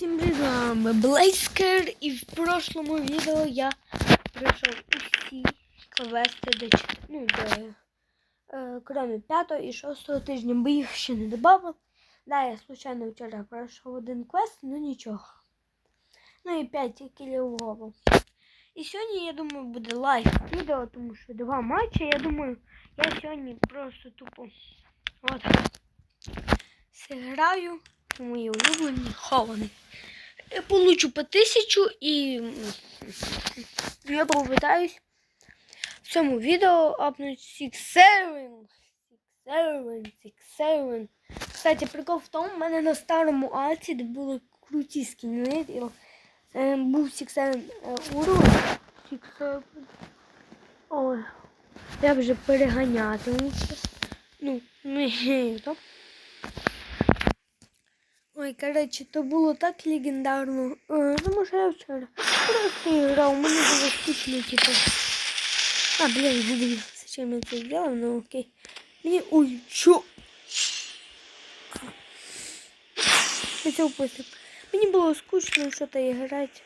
Всім привіт, вами Блейскер і в прошлому відео я пройшов усі квести до, ну, до е, кроме п'ятого і шостого тижня, бо їх ще не додав. Да, я случайно вчора пройшов один квест, ну нічого. Ну і 5 кілів в голову. І сьогодні, я думаю, буде лайв відео, тому що два матчі. Я думаю, я сьогодні просто тупо отак зіграю мої улюблені ховані. Я получу по тисячу і я попитаюсь в цьому відео апнуть 6 7 6 7 7 Кстати, прикол в тому, в мене на старому альці, де були круті скіни, е, був 6 7 уровень. 6 7. Ой, я вже переганятиму. Ну, не то. Ой, коротше, то було так легендарно. Е, Тому що я вчора просто грав, мені було скучно, типу. А, блін, забыл, зачем я це зробив, ну окей. Мені... Ой, чо? Я це упустив. Мені було скучно що-то грати.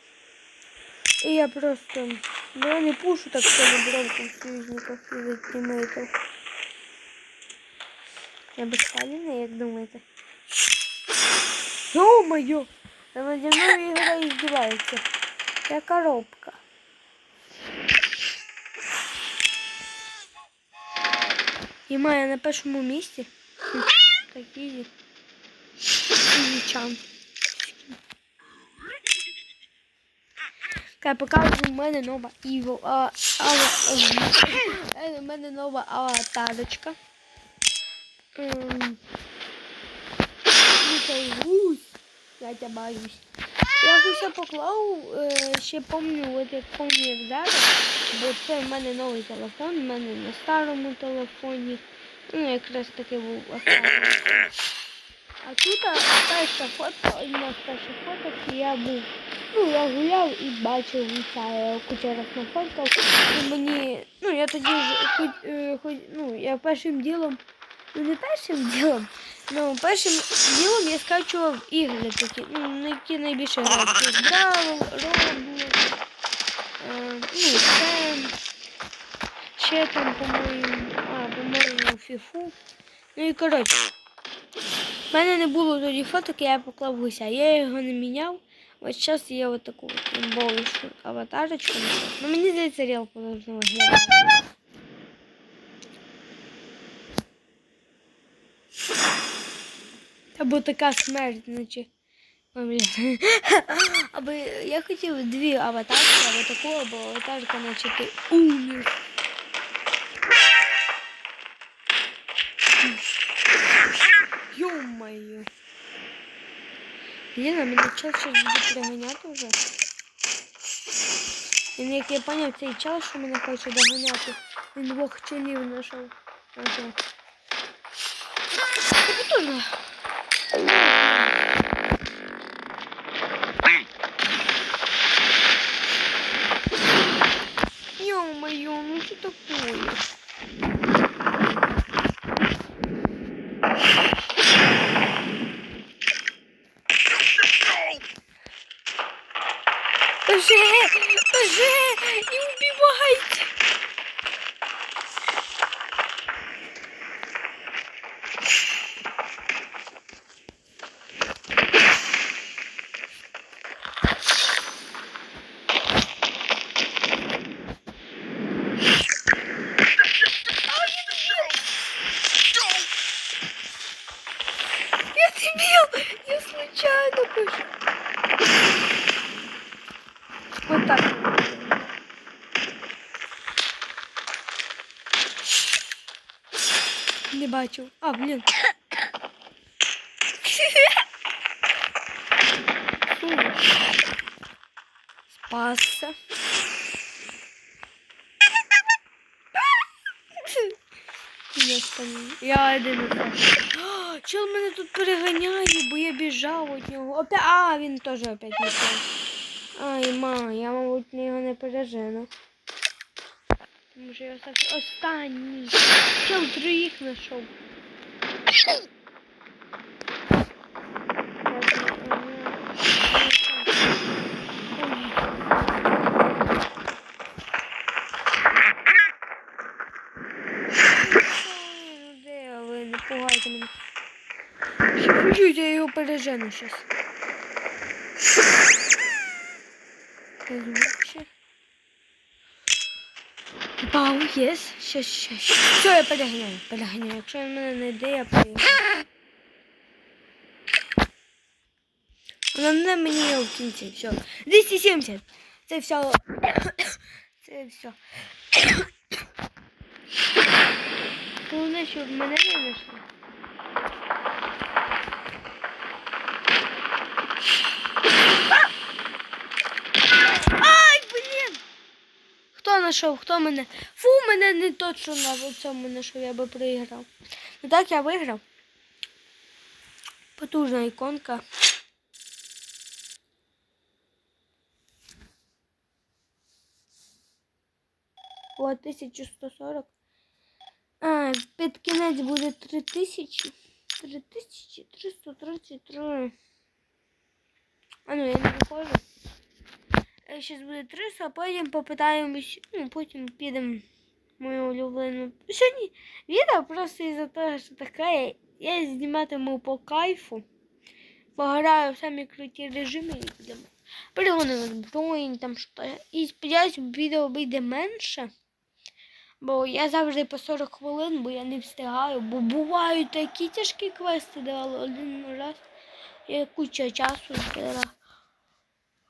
І я просто... Ну, я не пушу так сильно бронком союзників і тімейтів. Я безпалінний, як думаєте? Ё-моё! Да надо мной игра издевается. Я коробка. І має на першому місці. Хм, Такі Ізічан. Я покажу, у мене нова Іво. А, ава, е, у мене нова аватарочка. Ем, Ну, цей гусь. Я гуся поклав, е, ще пам'ятаю, от як пам'ятаю, як зараз, бо це в мене новий телефон, в мене на старому телефоні. Ну, якраз таки був останній. А тут перша фотка, одна з перших фоток, я був. Ну, я гуляв і бачив гуся, я куча раз нафоткав. І мені, ну, я тоді хоч, е, хоч, ну, я першим ділом, ну не першим ділом, Ну, першим ділом я скачував ігри такі, ну, які найбільше грати. Бравл, Роблокс, е, ну, Сем, ще там, по-моєму, а, по-моєму, Фіфу. Ну і коротше. В мене не було тоді фоток, я поклав гуся. Я його не міняв. Ось зараз є от таку імбову аватарочку. Ну мені здається, должно виглядати. Або така смерть, наче. Або я хотів дві аватарки, або таку, або аватарка, наче ти умер. Ё-моё. Блін, а чел щось буде переганяти вже. Він, як я поняв, цей чел, що мене хоче доганяти. Він двох челів знайшов. Ага. Теж. Ё-моё, ну что такое? Боже, боже, не убивайте! Я дебил! Я случайно пошел. Вот так. Бачу. А, блін. Фу. Спасся. Я один. О, Чел мене тут переганяє, бо я біжав від нього. Опять, а, він теж опять не. Ай, ма, я, мабуть, його не пережену. Може я все останній. Ще в других знайшов. Чуть-чуть я його пережену сейчас. Пау, єс. ще, ще. Все, я переганяю, переганяю. Якщо він мене не йде, я переганяю. Вона мені в кінці. Все. 270. Це все. Це все. Головне, щоб мене не знайшли. Ай, блін! Хто знайшов? Хто мене? Фу, мене не точно на цьому знайшов, я би проіграв. Ну так я виграв. Потужна іконка. О, 1140. А, під кінець буде 3000. 3333. А ну я не виходжу. Зараз буде 300, а потім попитаємось, ну, потім підемо мою улюблену. Сьогодні відео просто із-за того, що таке, я зніматиму по кайфу. Пограю в самі круті режими і будемо. Перегонимо збройні, там що. І сподіваюсь, відео вийде менше. Бо я завжди по 40 хвилин, бо я не встигаю, бо бувають такі тяжкі квести давали один раз. Я куча часу збирала.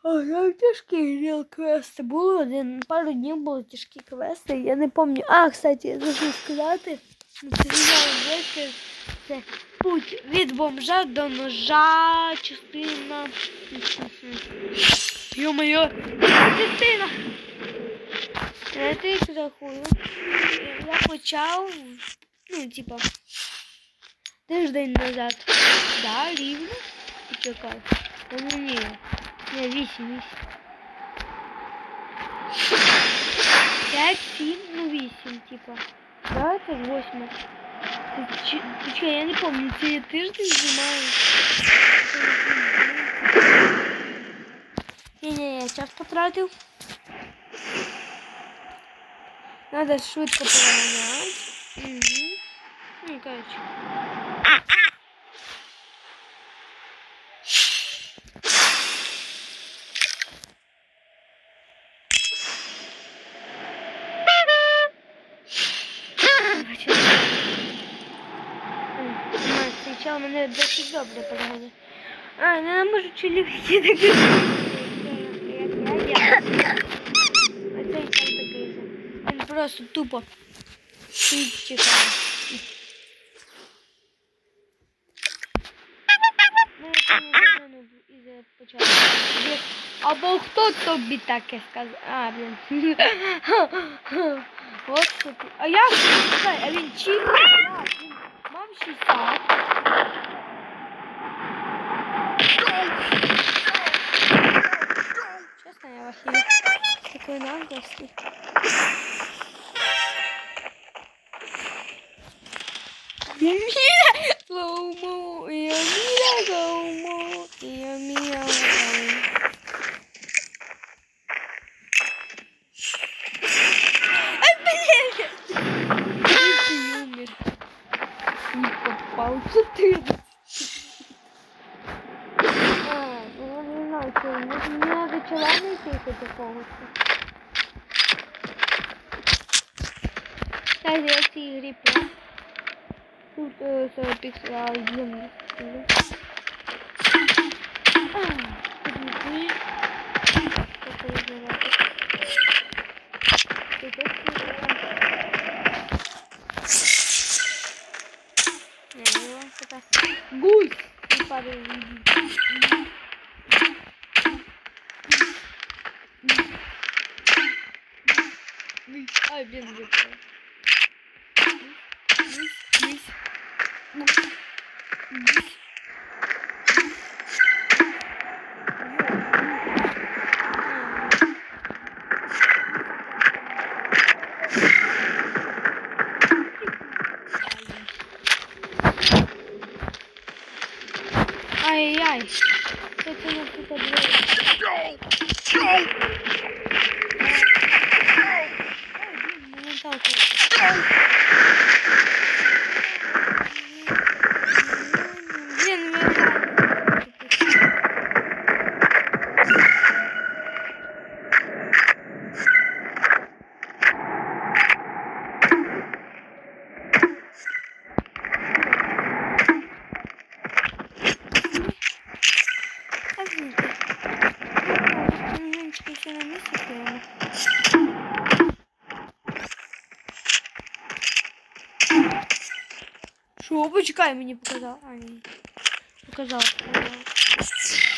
Я тяжкі гріл квести. Були один, пару днів були тяжкі квести. Я не пам'ятаю. А, кстати, я забув сказати. Матеріал вести це путь від бомжа до ножа, частина. Йо-моє, частина. Я рахую. Я почав, ну, типа, тиждень назад. Да, рівно. Почекай. Та ну ні. Ні, вісім, вісім. П'ять, сім, ну вісім, типа. Да, це ж восьме. Це чи- Почекай, я не пам'ятаю, це я тиждень знімаю. Ні-ні, я час потратив. Надо швидко переганяти. Угу. Ну, короче. Короче. Мене досить добре переганяє. А, ну я можу чоловіки же. Він просто тупо стоїть чекає. Ну, не початку. Блін, Або хто тобі таке сказав? А, блін. От. А я а він чим? Він мав 60. Честно, я вахил. Такой наглости. Я мира слоумо, я мира слоумо, я мира слоумо. Ай, блин! Ты не умер. Не попал. Четыре. А, ну не знаю, що може мені треба челами йти до когось. Кстати, я в цій грі про. Тут е, Biz Що, почекай, мне показал? А, ні. Показав. показав.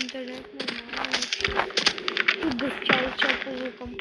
Інтернет не лагає. Тут десь чай, чай по звукам.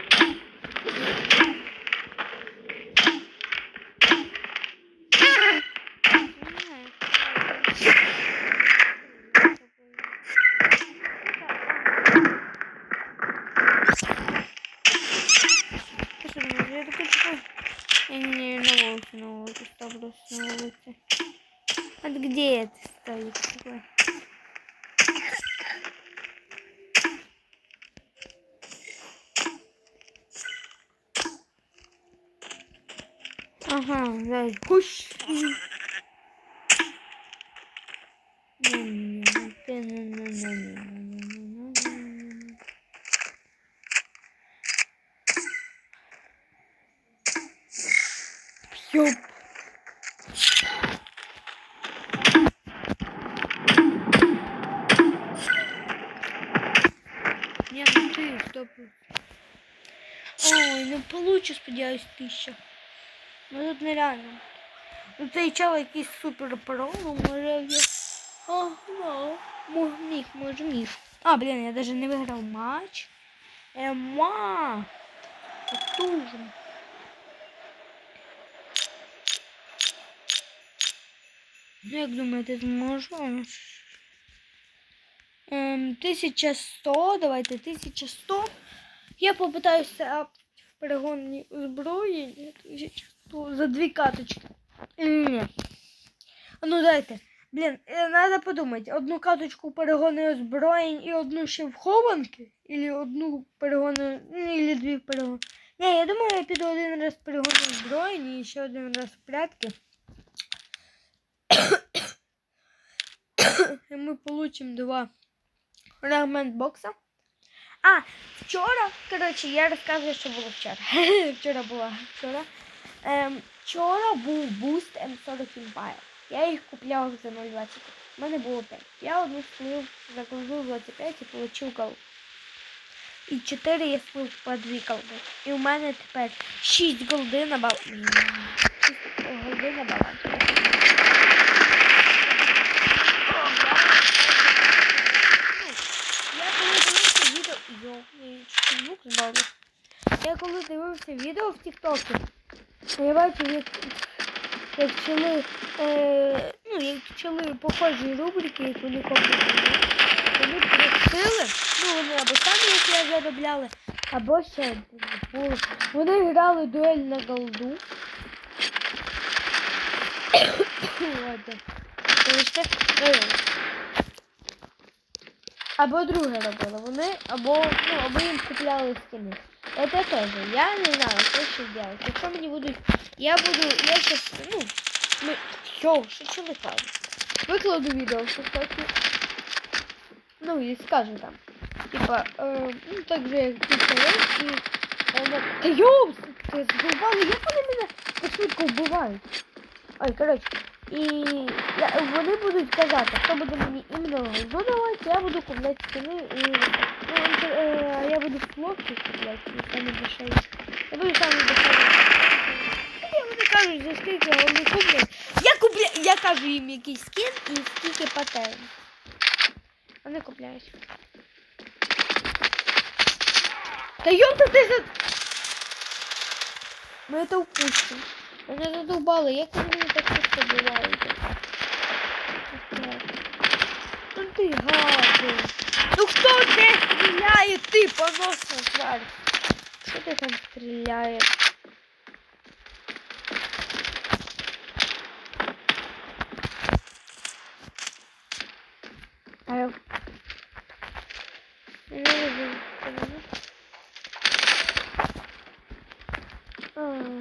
Ага, дай. Хуш. Ёп. Не, ну ты, стоп. Ой, ну получше, сподіваюсь, тисяча. Ну тут нереально. Ну цей чел якийсь супер про, ну, може я... О, ну, міг, може міг. А, блін, я даже не виграв матч. Ема! Потужно. Ну, як думаєте, зможу? Ем, 1100, давайте 1100. Я попитаюся в перегонні озброєння. 1100 за дві каточки. Ну дайте. Блін, треба подумати. Одну каточку перегони озброєнь і одну ще в хованки. Или одну перегони, ну, или дві перегони. Ні, я думаю, я піду один раз перегони озброєнь і ще один раз в прятки. І ми получимо два фрагмент бокса. А, вчора, коротше, я розказую, що було вчора. вчора була вчора. Ем, вчора був буст M40 Empire. Я їх купляв за 0,20. У мене було 5. Я одну слив, загрузив 25 і отримав гол. І 4 я слив по 2 голди. І у мене тепер 6 голди на бал. 6 голди на балансі. Я коли дивився відео в Тіктокі, бачив, як, вчили, е, ну, як вчили похожі рубрики, як вони коплювали. Вони просили, ну вони або самі як я заробляли, або ще були. Вони грали дуель на голду. Е, Або друге робили вони, або, ну, або їм купляли скини. Это тоже. Я не знаю, что еще делать. Якщо мені будуть. Я буду. Я сейчас. Ну. Ми. Йоу, що чого кажу? Викладу відео в TikTok. Ну і скажу там. Типа, е, ну так же як ти і. е, Та йоу, ти здовбали, як вони мене так швидко вбивають? Ой, коротше. І я, вони будуть казати, хто буде мені іменно голду я буду купляти скини і я буду хлопці купляти, самі дешеві. Я буду самі дешеві. Тоді вони кажуть, за скільки вони куплять. Я купля... я кажу їм якийсь скин і скільки патерн. Вони купляють. Та ёпта ти за... Ми це упустимо. Мене задовбали, як вони так часто бувають. Ну ти гади. Ну хто де стріляє? Ти поносна тварь. Що ти там стріляєш? Алло. Я не вижу. А.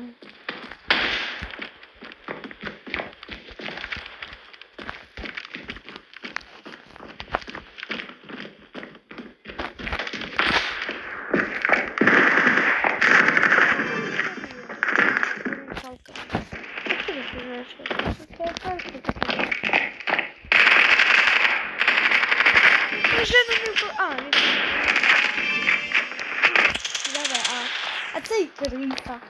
пружину не вбив. А, він. Давай, а. А це і криса.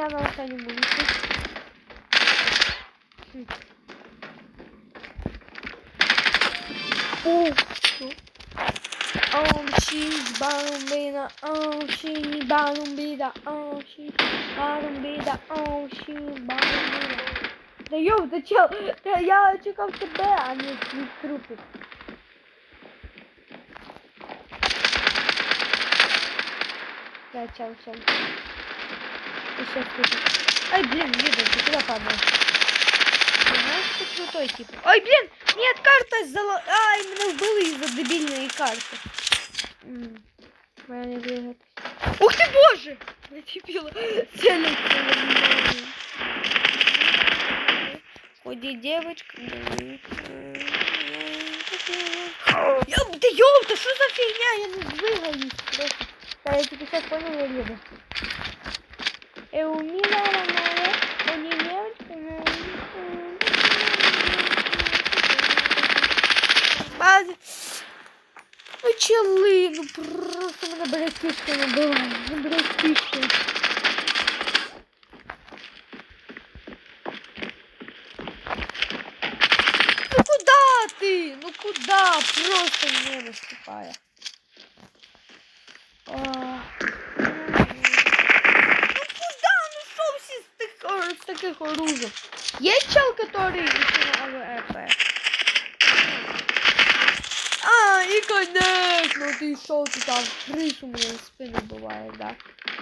Опа, я на останньому місці. Хм. О, що? Oh, she's Barumbida, oh, she Barumbida, oh, she Barumbida, oh, she Barumbida. Да йоу, да чел, та я чекав тебе, а не твій трупик. Да, чел, чел. Ты сейчас тут. Ай, блин, Лида, ты куда? Ты знаешь, ты крутой тип. Ой, блин, нет, карта зало... Ай, меня вбили из-за дебильной карты. Не. Ух ты, боже! Я дебила. Меня. Ходи, девочка. Я, да да что за фигня? Я не просто. Да, я тебе сейчас понял, я еду. Эумила, моя, они Базі. Ну чели, ну просто мене братішка не була. Ну братішка. Ну куда ты? Ну куда? Просто не наступая. А. Ну куда? Ну что все с, тих- с таких оружий? Есть чел, который еще на АВЭП? А, и конечно, ты шел ты там, крышу мне в спину бывает, да. Да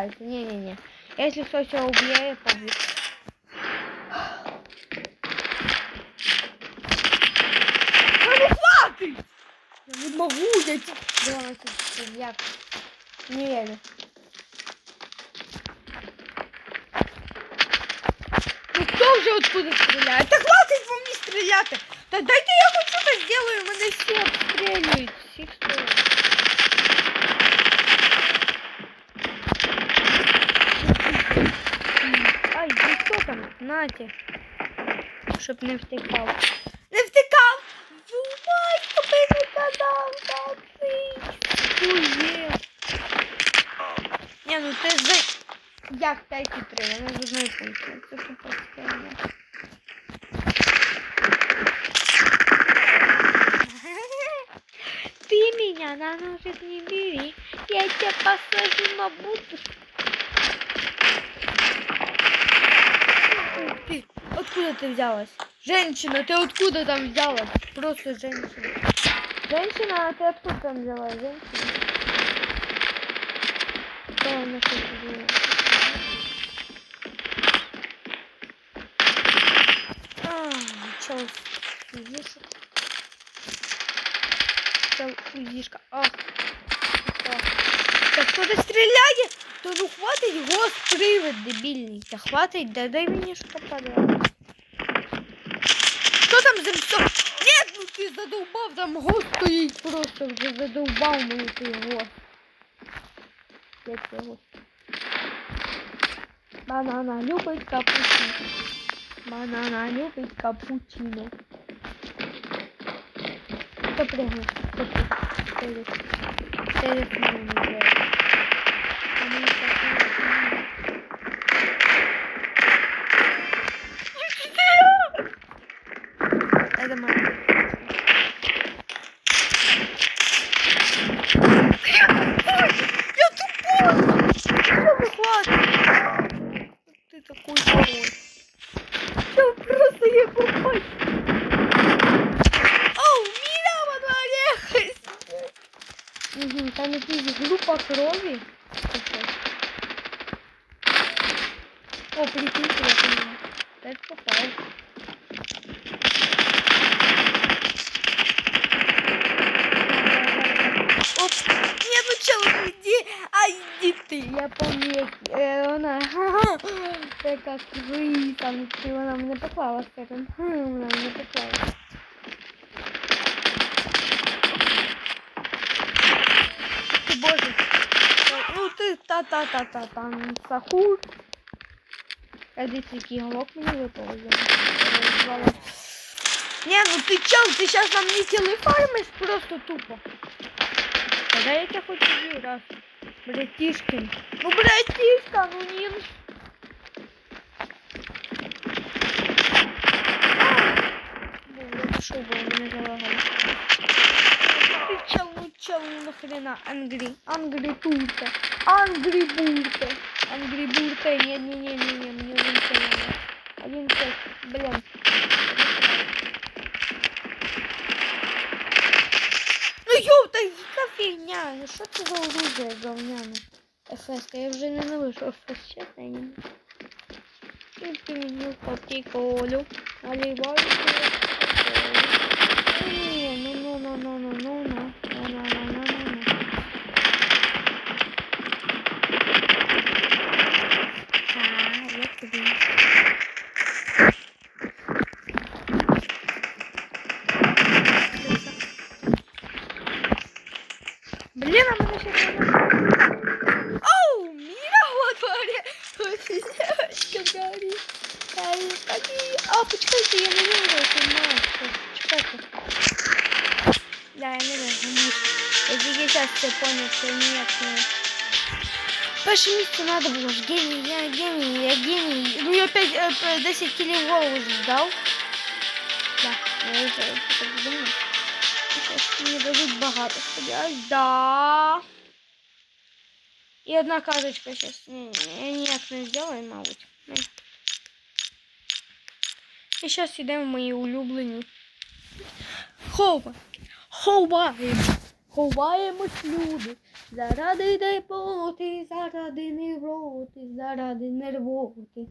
Издевается, издевается. Не-не-не. Если кто все убьет, я побью. Да ну хватит! Я не могу, я тебе... Давай, тут я не верю. Ну кто вже откуда стріляє? Та хватить по мені стріляти! Та дайте я хоч щось зроблю, мене всі Щоб не втекав. Не втекав! Батько би не казав, так ти. Хує. Ні, ну ти за... Як 5 і 3, я не з одної пункти. Це що постійно. Ты меня на ножик не бери, я тебя посажу на будку. Ух ты, откуда ты взялась? Женщина, ты откуда там взялась? Просто женщина. Женщина, а ты откуда там взялась? Женщина. Что она тут делает? А, чё, физишек? Чё, физишка? А, так. Та хто-то стріляє? То ну хватить гос привид дебільний. Та хватить, да дай мені що попаде. Що там за все? Нет, ну ти задовбав, там гос стоїть просто вже задовбав мене той гос. Як це гос? Банана любить капучино. Банана любить капучино. Пригнув? Телефон не бере. попалась. Что просто я попасть? Оу, мина дворе! Угу, там якийсь группа крови. О, прикиньте, я понимаю. Так попал. Оп. я почав иди, а йди ти. Я пам'ятаю, е, э, э, как така там, ты она мне попала, з цим. Вона мене поклала. Боже. Ну ты, та-та-та-та там сахур. А здесь такие голок мне выпал. Э, не, ну ты чел, ты сейчас нам не телефармишь просто тупо. Тогда я тебя хоть убью раз. Братишкин. Ну, братишка, ну не... Пошел бы, меня залагало. Ты чел, ну чел, ну нахрена, Ангри, Ангри Турка, Ангри Бурка, Ангри Бурка, не-не-не-не-не, мне один чел надо. Один чел, блин. Ну ёпта, яка фігня, що це за оружие говняне? ФС, я вже ненавижу ФС, чесно, я не... І мені потіколю, наливаю понял, що ніяк не... Перше місце надо було ж геній, я геній, я геній. Ну я опять е, п- 10 кілів голову здав. Да, я вже так думаю. Сейчас мені дадуть багато, сподіваюсь. Да. І одна казочка сейчас. Ніяк не зроблю, мабуть. І зараз йдемо в мої улюблені. Хова. Ховаємо. Ховаємось люди. Заради депоти, заради невроти, заради нервоти.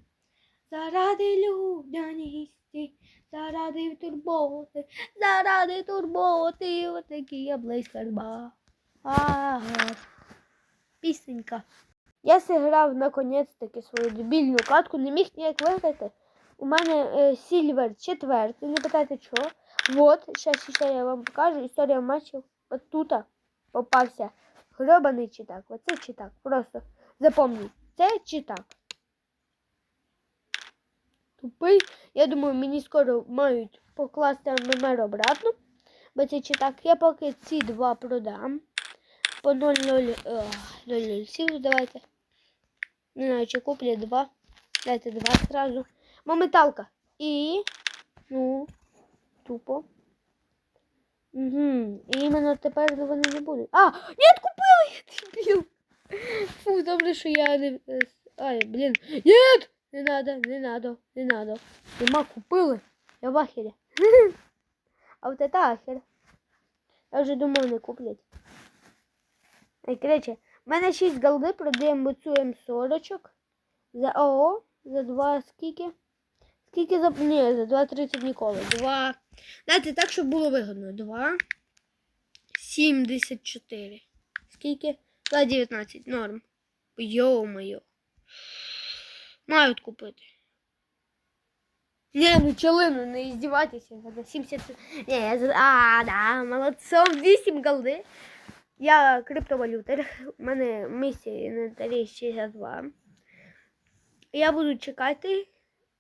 Заради людяності, заради турботи, заради турботи, отакі я блискарба. Ага. Пісенька. Я зіграв наконець-таки свою дебільну катку, не міг ніяк виграти. У мене Сільвер четвертий, не питайте чого. Вот, зараз ще я вам покажу. Історія матчів. От тут попався гробаний читак. Оце читак. Просто запомніть. Це читак. Тупий. Я думаю, мені скоро мають покласти ММР обратно. Бо це читак. Я поки ці два продам. По 0,07 давайте. Не знаю, чи куплю два. Дайте два сразу. Моменталка. І. Ну, тупо. Угу. І іменно тепер вони не будуть. А! Ні, купила я дебіл! Фу, добре, що я не. е, Ай, блін. Нет! Не надо, не надо, не надо. Нема купили. Я в ахері. А от это ахер. Я вже думав не куплять. Ай, короче, в мене 6 голди, продаємо цю М40. За ООО, за 2 скільки? Скільки за... Ні, за 2,30 ніколи. 2... Дайте так, щоб було вигодно. 2... 74. Скільки? 2,19. Норм. Йо-моє. Мають купити. Не, ну челину, не издевайтесь. За 70... Не, я. А, да, молодцом. 8 голди. Я криптовалютер. У мене місія інвентарі 62. Я буду чекати.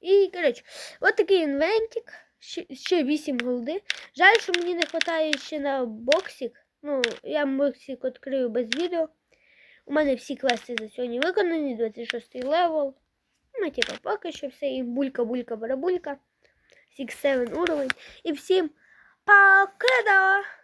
І, коротше, от такий інвентик. Ще, ще 8 голди. Жаль, що мені не вистачає ще на боксик. Ну, я боксик відкрию без відео. У мене всі квести за сьогодні виконані, 26 левел. Ну, типа, поки що все. І булька-булька-барабулька. 6-7 уровень. І всім покида!